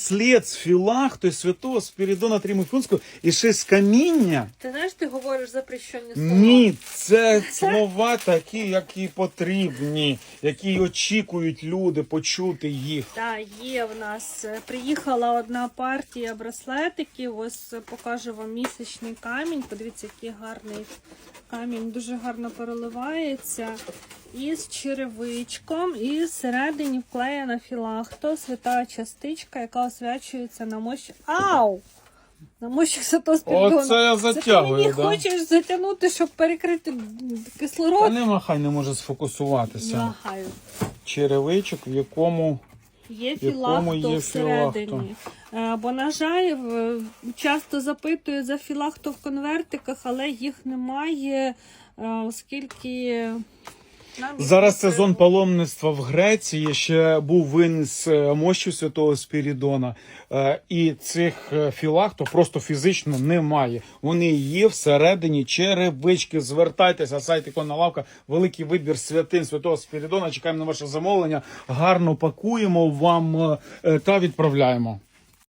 браслет з філахтою святого Спірідона Трімофунського і ще з каміння. Ти знаєш, ти говориш запрещені слова. Ні, це слова такі, які потрібні, які очікують люди почути їх. Так, є в нас. Е, Приїхала одна партія браслетиків. Ось е, покажу вам місячний камінь. Подивіться, який гарний камінь, дуже гарно переливається. Із черевичком, і всередині вклеєна філахто, свята частичка, яка освячується на мощі. Ау! На мощі Святого Спіридона. Оце я Це ти затягую, мені да? хочеш затягнути, щоб перекрити Та кислород? нема, хай не може сфокусуватися. Лагаю. Черевичок, в якому Є якому філахто є всередині. Е, Бо, на жаль, часто запитують за філахто в конвертиках, але їх немає, е, оскільки зараз сезон паломництва в Греції. Ще був винес е, мощі святого Спірідона, е, і цих е, філахто просто фізично немає. Вони є всередині черевички. Звертайтеся, сайт ікона лавка, великий вибір святин святого Спірідона. Чекаємо на ваше замовлення. Гарно пакуємо вам та відправляємо.